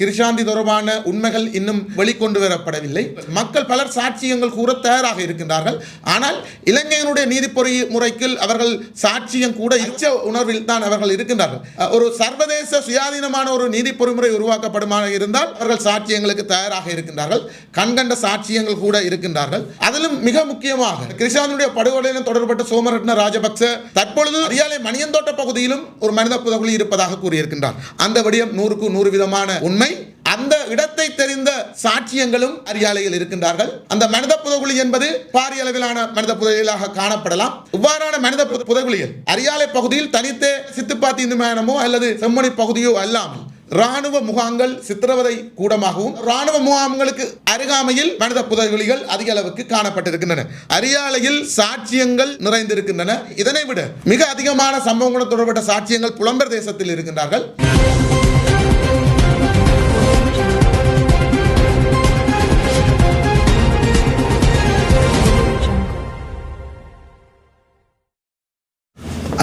கிருஷாந்தி தொடர்பான உண்மைகள் இன்னும் வெளிக்கொண்டு வரப்படவில்லை. மக்கள் பலர் சாட்சியங்கள் கூற தயாராக இருக்கின்றார்கள். ஆனால் இலங்கையினுடைய நீதிப்பொறி முறைக்கு அவர்கள் சாட்சியம் கூட இச்ச உணர்வில் தான் அவர்கள் இருக்கின்றார்கள். ஒரு சர்வதேச சுயாதீனமான ஒரு நீதி பொறிமுறை உருவாக்கப்படுமாக இருந்தால் அவர்கள் சாட்சியங்களுக்கு தயாராக இருக்கின்றார்கள். கண்கண்ட சாட்சியங்கள் கூட இருக்கின்றார்கள். அதிலும் மிக முக்கியமாக கிருஷாந்தினுடைய படுகொலையுடன் தொடர்பட்ட சோமரட்ன ராஜபக்ச தற்பொழுது அரியாலை மணியந்தோட்ட பகுதியிலும் ஒரு மனித புதகுலி இருப்பதாக கூறியிருக்கின்றார். அந்த விடயம் நூறுக்கு நூறு விதமான உண்மை அந்த இடத்தை தெரிந்த சாட்சியங்களும் அரியாலையில் இருக்கின்றார்கள். அந்த மனித புதகுழி என்பது பாரிய அளவிலான மனித புதகுழியாக காணப்படலாம். இவ்வாறான மனித புதகுழியில் அரியாலை பகுதியில் தனித்தே சித்துப்பாத்தி நிர்மாணமோ அல்லது செம்மணி பகுதியோ அல்லாமல் ராணுவ முகாம்கள் சித்திரவதை கூடமாகவும் ராணுவ முகாம்களுக்கு அருகாமையில் மனித புதகுழிகள் அதிக அளவுக்கு காணப்பட்டிருக்கின்றன. அரியாலையில் சாட்சியங்கள் நிறைந்திருக்கின்றன. இதனை விட மிக அதிகமான சம்பவங்களுடன் தொடர்பட்ட சாட்சியங்கள் புலம்பெயர் தேசத்தில் இருக்கின்றார்கள்.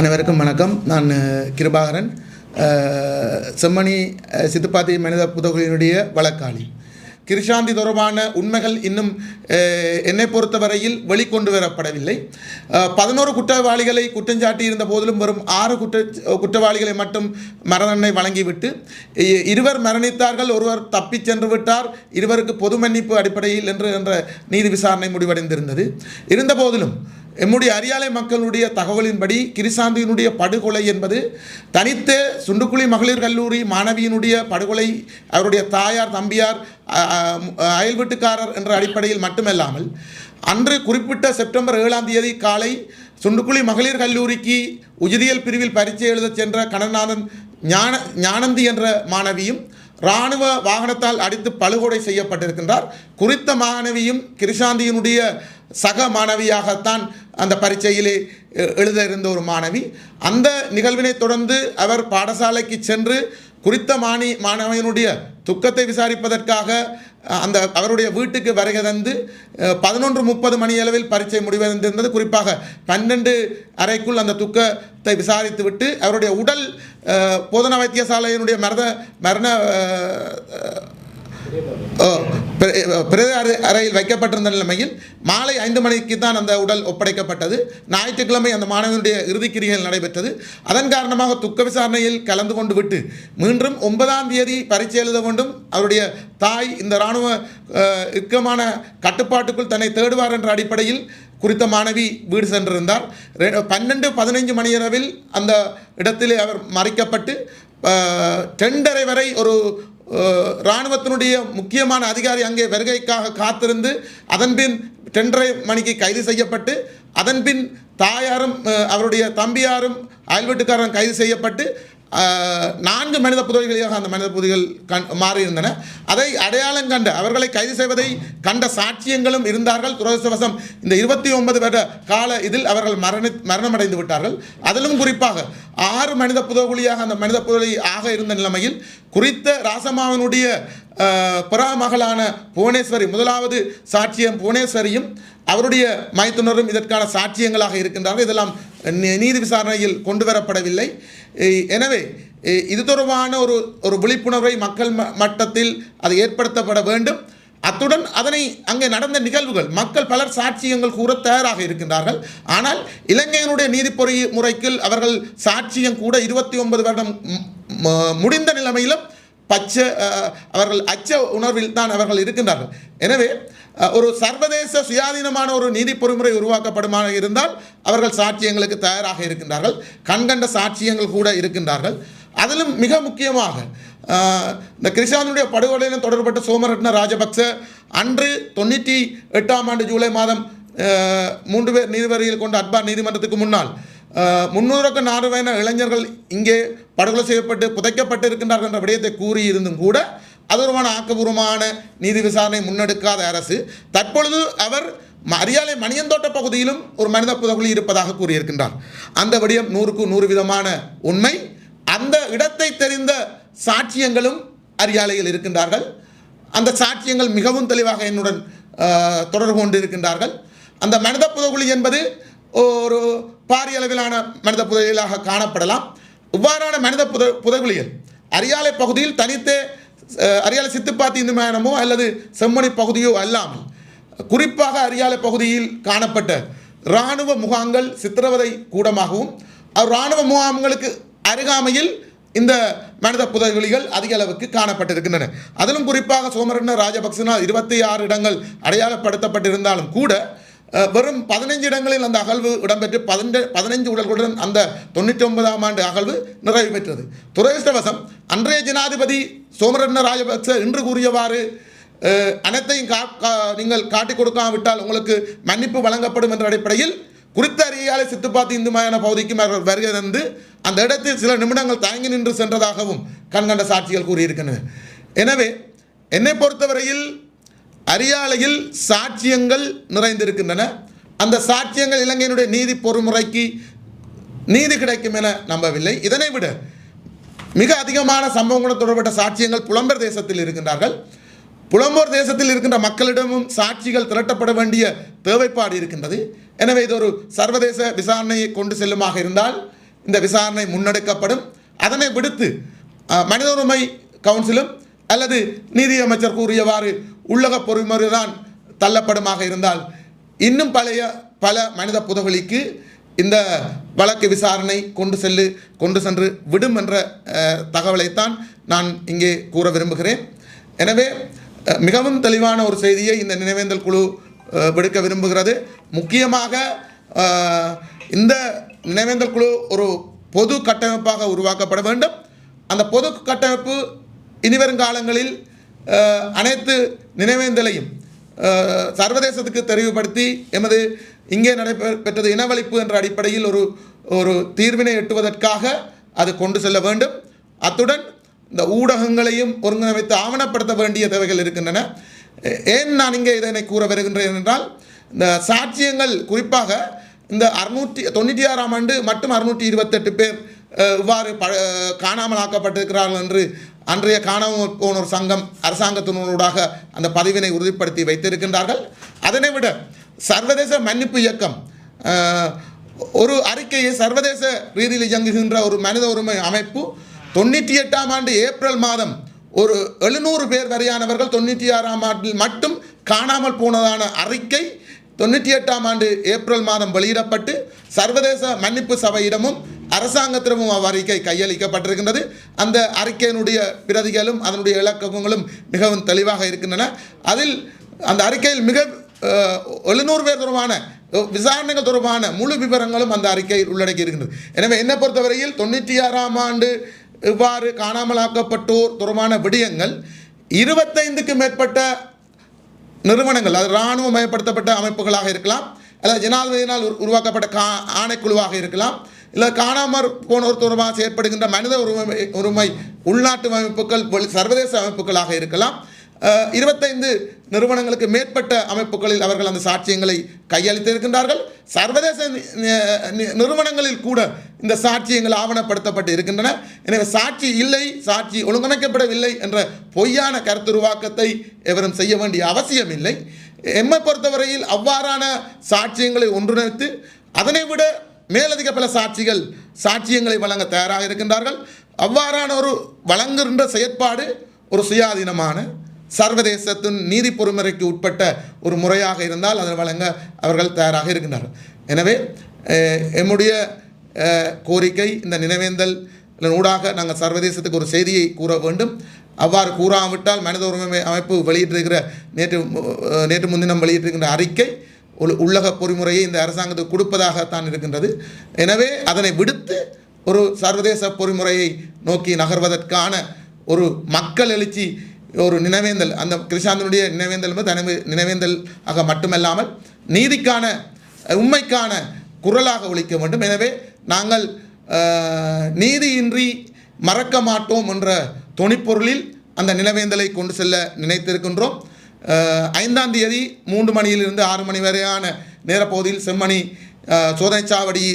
அனைவருக்கும் வணக்கம். நான் கிருபாகரன். செம்மணி சித்துப்பாத்தி மனித புதகுலினுடைய வழக்காளி. கிருஷாந்தி தொடர்பான உண்மைகள் இன்னும் என்னை பொறுத்தவரையில் வெளிக்கொண்டு வரப்படவில்லை பதினோரு குற்றவாளிகளை குற்றஞ்சாட்டி இருந்த போதிலும் வரும் ஆறு குற்ற குற்றவாளிகளை மட்டும் மரணனை வழங்கிவிட்டு இருவர் மரணித்தார்கள் ஒருவர் தப்பிச் சென்று விட்டார் இருவருக்கு பொது மன்னிப்பு அடிப்படையில் என்று என்ற நீதி விசாரணை முடிவடைந்திருந்தது. இருந்த போதிலும் எம்முடைய அரியாலை மக்களுடைய தகவலின்படி கிரிசாந்தியினுடைய படுகொலை என்பது தனித்த சுண்டுக்குழி மகளிர் கல்லூரி மாணவியினுடைய படுகொலை அவருடைய தாயார் தம்பியார் அயல் வீட்டுக்காரர் என்ற அடிப்படையில் மட்டுமல்லாமல் அன்று குறிப்பிட்ட செப்டம்பர் ஏழாம் தேதி காலை சுண்டுக்குழி மகளிர் கல்லூரிக்கு உயிரியல் பிரிவில் பரீட்சை எழுதச் சென்ற கணநாதன் ஞான ஞானந்தி என்ற மாணவியும் இராணுவ வாகனத்தால் அடித்து பழுகொடை செய்யப்பட்டிருக்கின்றார். குறித்த மாணவியும் கிருஷாந்தியினுடைய சக மாணவியாகத்தான் அந்த பரீட்சையிலே எழுத இருந்த ஒரு மாணவி. அந்த நிகழ்வினை தொடர்ந்து அவர் பாடசாலைக்கு சென்று குறித்த மாணி மாணவியினுடைய துக்கத்தை விசாரிப்பதற்காக அந்த அவருடைய வீட்டுக்கு வருகை தந்து பதினொன்று முப்பது மணி அளவில் பரீட்சை முடிவடைந்திருந்தது. குறிப்பாக பன்னெண்டு அறைக்குள் அந்த துக்கத்தை விசாரித்துவிட்டு அவருடைய உடல் போதனா வைத்தியசாலையினுடைய மரண மரண பிரேத அறை அறையில் வைக்கப்பட்டிருந்த நிலைமையில் மாலை ஐந்து மணிக்கு தான் அந்த உடல் ஒப்படைக்கப்பட்டது. ஞாயிற்றுக்கிழமை அந்த மாணவனுடைய இறுதிக்கிரிகள் நடைபெற்றது. அதன் காரணமாக துக்க விசாரணையில் கலந்து கொண்டு விட்டு மீண்டும் ஒன்பதாம் தேதி பரீட்சை எழுத வேண்டும். அவருடைய தாய் இந்த இராணுவ அஹ், இறுக்கமான கட்டுப்பாட்டுக்குள் தன்னை தேடுவார் என்ற அடிப்படையில் குறித்த மாணவி வீடு சென்றிருந்தார். ரெ- பன்னெண்டு பதினைஞ்சு மணியளவில் அந்த இடத்திலே அவர் மறைக்கப்பட்டு டெண்டரை வரை ஒரு இராணுவத்தினுடைய முக்கியமான அதிகாரி அங்கே வருகைக்காக காத்திருந்து அதன்பின் டென்றரை மணிக்கு கைது செய்யப்பட்டு அதன்பின் தாயாரும் அவருடைய தம்பியாரும் அயல்வீட்டுக்காரரும் கைது செய்யப்பட்டு நான்கு மனித புதவிகளாக அந்த மனித புதைகள் கண் மாறியிருந்தன. அதை அடையாளம் கண்ட அவர்களை கைது செய்வதை கண்ட சாட்சியங்களும் இருந்தார்கள். துரதிருஷ்டவசம் இந்த இருபத்தி ஒன்பது வருட கால இதில் அவர்கள் மரணி மரணமடைந்து விட்டார்கள். அதிலும் குறிப்பாக ஆறு மனித புதகுழியாக அந்த மனித புதவி ஆக இருந்த நிலைமையில் குறித்த ராசமாவனுடைய பராமகளான புவனேஸ்வரி முதலாவது சாட்சியம் புவனேஸ்வரியும் அவருடைய மைத்துனரும் இதற்கான சாட்சியங்களாக இருக்கின்றார்கள். இதெல்லாம் நீ- நீதி விசாரணையில் கொண்டு வரப்படவில்லை. எனவே இது தொடர்பான ஒரு ஒரு விழிப்புணர்வை மக்கள் ம- மட்டத்தில் அது ஏற்படுத்தப்பட வேண்டும். அத்துடன் அதனை அங்கே நடந்த நிகழ்வுகள் மக்கள் பலர் சாட்சியங்கள் கூற தயாராக இருக்கின்றார்கள். ஆனால் இலங்கையினுடைய நீதிப்பொறி முறைக்கு அவர்கள் சாட்சியம் கூட இருபத்தி ஒன்பது வருடம் முடிந்த நிலைமையிலும் பச்சை அவர்கள் அச்ச உணர்வில் தான் அவர்கள் இருக்கின்றார்கள். எனவே ஒரு சர்வதேச சுயாதீனமான ஒரு நீதி பொறிமுறை உருவாக்கப்படுமாக இருந்தால் அவர்கள் சாட்சியங்களுக்கு தயாராக இருக்கின்றார்கள். கண்கண்ட சாட்சியங்கள் கூட இருக்கின்றார்கள். அதிலும் மிக முக்கியமாக இந்த கிருஷாந்தினுடைய படுகொலையுடன் தொடர்பட்ட சோமரட்ன ராஜபக்ச அன்று தொண்ணூற்றி எட்டாம் ஆண்டு ஜூலை மாதம் மூன்று பேர் நீதிபதிகள் கொண்ட அட்பார் நீதிமன்றத்துக்கு முன்னால் அஹ், முன்னூறுக்கும் வயன இளைஞர்கள் இங்கே படுகொலை செய்யப்பட்டு புதைக்கப்பட்டு இருக்கின்றார்கள் என்ற விடயத்தை கூறியிருந்தும் கூட அதொருமான ஆக்கபூர்வமான நீதி விசாரணை முன்னெடுக்காத அரசு. தற்பொழுது அவர் அரியாலை மணியந்தோட்ட பகுதியிலும் ஒரு மனித புதகுலி இருப்பதாக கூறியிருக்கின்றார். அந்த விடயம் நூறுக்கு நூறு விதமான உண்மை. அந்த இடத்தை தெரிந்த சாட்சியங்களும் அரியாலையில் இருக்கின்றார்கள். அந்த சாட்சியங்கள் மிகவும் தெளிவாக என்னுடன் தொடர்பு கொண்டு இருக்கின்றார்கள் அந்த மனித புதகுலி என்பது ஒரு பாரிய அளவிலான மனித புதையலாக காணப்படலாம். இவ்வாறான மனித புத புதகுழிகள் அரியாலை பகுதியில் தனித்தே அரியாலை சித்துப்பாத்தி இந்து மயானமோ அல்லது செம்மணி பகுதியோ அல்லாமல் குறிப்பாக அரியாலை பகுதியில் காணப்பட்ட இராணுவ முகாம்கள் சித்திரவதை கூடமாகவும் இராணுவ முகாம்களுக்கு அருகாமையில் இந்த மனித புதைகுழிகள் அதிக அளவுக்கு காணப்பட்டிருக்கின்றன. அதிலும் குறிப்பாக சோமரண்ண ராஜபக்சனால் இருபத்தி ஆறு இடங்கள் அடையாளப்படுத்தப்பட்டிருந்தாலும் கூட வெறும் பதினைஞ்சு இடங்களில் அந்த அகழ்வு இடம்பெற்று பதினெண்டு பதினைஞ்சு உடல்களுடன் அந்த தொண்ணூற்றி ஒன்பதாம் ஆண்டு அகழ்வு நிறைவு பெற்றது. துரதிருஷ்டவசம் அன்றைய ஜனாதிபதி சோமரண்ண ராஜபக்ச இன்று கூறியவாறு அனைத்தையும் கா கா- நீங்கள் காட்டிக் கொடுக்காவிட்டால் உங்களுக்கு மன்னிப்பு வழங்கப்படும் என்ற அடிப்படையில் குறித்த அறியாலை சித்துப்பாத்தி இந்து மயான பகுதிக்கும் அவர்கள் வருகை தந்து அந்த இடத்தில் சில நிமிடங்கள் தயங்கி நின்று சென்றதாகவும் கண்கண்ட சாட்சிகள் கூறியிருக்கின்றன. எனவே என்னை பொறுத்தவரையில் அரியாலையில் சாட்சியங்கள் நிறைந்திருக்கின்றன. அந்த சாட்சியங்கள் இலங்கையினுடைய நீதி பொறுமுறைக்கு நீதி கிடைக்கும் என நம்பவில்லை. இதனை விட மிக அதிகமான சம்பவங்களுடன் தொடர்பட்ட சாட்சியங்கள் புலம்பெயர் தேசத்தில் இருக்கின்றார்கள். புலம்போர் தேசத்தில் இருக்கின்ற மக்களிடமும் சாட்சிகள் திரட்டப்பட வேண்டிய தேவைப்பாடு இருக்கின்றது. எனவே இது ஒரு சர்வதேச விசாரணையை கொண்டு செல்லுமாக இருந்தால் இந்த விசாரணை முன்னெடுக்கப்படும். அதனை விடுத்து மனித உரிமை கவுன்சிலும் அல்லது நீதியமைச்சர் கூறியவாறு உள்ளக பொறுமுறைதான் தள்ளப்படுமாக இருந்தால் இன்னும் பழைய பல மனித புதவலிக்கு இந்த வழக்கு விசாரணை கொண்டு செல்லு கொண்டு சென்று விடும் என்ற தகவலைத்தான் நான் இங்கே கூற விரும்புகிறேன். எனவே மிகவும் தெளிவான ஒரு செய்தியை இந்த நினைவேந்தல் குழு விடுக்க விரும்புகிறது. முக்கியமாக இந்த நினைவேந்தல் குழு ஒரு பொது கட்டமைப்பாக உருவாக்கப்பட வேண்டும். அந்த பொது கட்டமைப்பு இனிவரும் காலங்களில் அனைத்து நினைவேந்தலையும் சர்வதேசத்துக்கு தெரிவுபடுத்தி எமது இங்கே நடைபெற்றது இனவழிப்பு என்ற அடிப்படையில் ஒரு ஒரு தீர்வினை எட்டுவதற்காக அது கொண்டு செல்ல வேண்டும். அத்துடன் இந்த ஊடகங்களையும் ஒருங்கிணைத்து ஆவணப்படுத்த வேண்டிய தேவைகள் இருக்கின்றன. ஏன் நான் இங்கே இதனை கூற வருகின்றேன் என்றால் இந்த சாட்சியங்கள் குறிப்பாக இந்த அறுநூற்றி தொண்ணூற்றி ஆறாம் ஆண்டு மட்டும் அறுநூற்றி இருபத்தெட்டு பேர் இவ்வாறு ப காணாமல் ஆக்கப்பட்டிருக்கிறார்கள் என்று அன்றைய காணாமல் போனோர் சங்கம் அரசாங்கத்தினூடாக அந்த பதிவினை உறுதிப்படுத்தி வைத்திருக்கின்றார்கள். அதனை விட சர்வதேச மன்னிப்பு இயக்கம் ஒரு அறிக்கையை சர்வதேச ரீதியில் இயங்குகின்ற ஒரு மனித உரிமை அமைப்பு தொண்ணூற்றி எட்டாம் ஆண்டு ஏப்ரல் மாதம் ஒரு எழுநூறு பேர் வரையானவர்கள் தொண்ணூற்றி ஆறாம் ஆண்டில் மட்டும் காணாமல் போனதான அறிக்கை தொண்ணூற்றி எட்டாம் ஆண்டு ஏப்ரல் மாதம் வெளியிடப்பட்டு சர்வதேச மன்னிப்பு சபையிடமும் அரசாங்கத்திடமும் அவ்வறிக்கை கையளிக்கப்பட்டிருக்கின்றது. அந்த அறிக்கையினுடைய பிரதிகளும் அதனுடைய இலக்கங்களும் மிகவும் தெளிவாக இருக்கின்றன. அதில் அந்த அறிக்கையில் மிக எழுநூறு பேர் தொடர்பான விசாரணைகள் தொடர்பான முழு விவரங்களும் அந்த அறிக்கையில் உள்ளடக்கி இருக்கின்றது. எனவே என்னை பொறுத்தவரையில் தொண்ணூற்றி ஆறாம் ஆண்டு இவ்வாறு காணாமலாக்கப்பட்டோர் தொடர்பான விடயங்கள் இருபத்தைந்துக்கு மேற்பட்ட நிறுவனங்கள் அது இராணுவமயப்படுத்தப்பட்ட அமைப்புகளாக இருக்கலாம் அல்லது ஜனாதிபதியினால் உரு- உருவாக்கப்பட்ட கா ஆணைக்குழுவாக இருக்கலாம். இல்லை காணாமற் போனோர் தொடர்பாக செயற்படுகின்ற மனித உரிமை உரிமை உள்நாட்டு அமைப்புகள் சர்வதேச அமைப்புகளாக இருக்கலாம். இருபத்தைந்து நிறுவனங்களுக்கு மேற்பட்ட அமைப்புகளில் அவர்கள் அந்த சாட்சியங்களை கையளித்திருக்கின்றார்கள். சர்வதேச நிறுவனங்களில் கூட இந்த சாட்சியங்கள் ஆவணப்படுத்தப்பட்டு இருக்கின்றன. எனவே சாட்சி இல்லை சாட்சி ஒழுங்கமைக்கப்படவில்லை என்ற பொய்யான கருத்துருவாக்கத்தை எவரும் செய்ய வேண்டிய அவசியம் இல்லை எம்மை பொறுத்தவரையில் அவ்வாறான சாட்சியங்களை ஒன்றிணைத்து அதனை விட மேலதிக பல சாட்சிகள் சாட்சியங்களை வழங்க தயாராக இருக்கின்றார்கள். அவ்வாறான ஒரு வழங்குகின்ற செயற்பாடு ஒரு சுயாதீனமான சர்வதேசத்தின் நீதி பொறுமுறைக்கு உட்பட்ட ஒரு முறையாக இருந்தால் அதை வழங்க அவர்கள் தயாராக இருக்கின்றார்கள். எனவே எம்முடைய கோரிக்கை இந்த நினைவேந்தல் ஊடாக நாங்கள் சர்வதேசத்துக்கு ஒரு செய்தியை கூற வேண்டும். அவ்வாறு கூறாவிட்டால் மனித உரிமை அமைப்பு வெளியிட்டிருக்கிற நேற்று நேற்று முன்தினம் வெளியிட்டிருக்கின்ற அறிக்கை உள்ளக பொறிமுறையை இந்த அரசாங்கத்துக்கு கொடுப்பதாகத்தான் இருக்கின்றது. எனவே அதனை விடுத்து ஒரு சர்வதேச பொறிமுறையை நோக்கி நகர்வதற்கான ஒரு மக்கள் எழுச்சி ஒரு நினைவேந்தல் அந்த கிருஷாந்தனுடைய நினைவேந்தல் என்பது தனி நினைவேந்தல் ஆக மட்டுமல்லாமல் நீதிக்கான உண்மைக்கான குரலாக ஒழிக்க வேண்டும். எனவே நாங்கள் நீதியின்றி மறக்க மாட்டோம் என்ற துணிப்பொருளில் அந்த நினைவேந்தலை கொண்டு செல்ல நினைத்திருக்கின்றோம். ஐந்தாம் தேதி மூன்று மணியிலிருந்து ஆறு மணி வரையான நேரப்பகுதியில் செம்மணி சோதனைச்சாவடி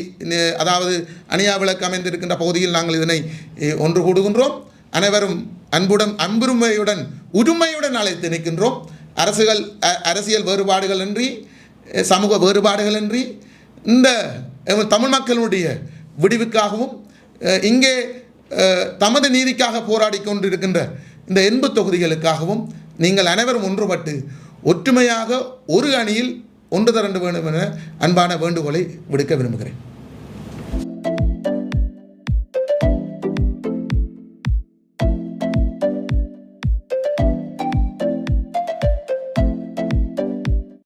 அதாவது அணியா விளக்கு அமைந்திருக்கின்ற பகுதியில் நாங்கள் இதனை ஒன்று கூடுகின்றோம். அனைவரும் அன்புடன் அன்புரிமையுடன் உரிமையுடன் அழைத்து நிற்கின்றோம். அரசுகள் அ- அரசியல் வேறுபாடுகள் இன்றி சமூக வேறுபாடுகள் இன்றி இந்த தமிழ் மக்களுடைய விடிவுக்காகவும் இங்கே தமது நீதிக்காக போராடி கொண்டிருக்கின்ற இந்த எண்பு தொகுதிகளுக்காகவும் நீங்கள் அனைவரும் ஒன்றுபட்டு ஒற்றுமையாக ஒரு அணியில் ஒன்று திரண்டு வேண்டும் என அன்பான வேண்டுகோளை விடுக்க விரும்புகிறேன்.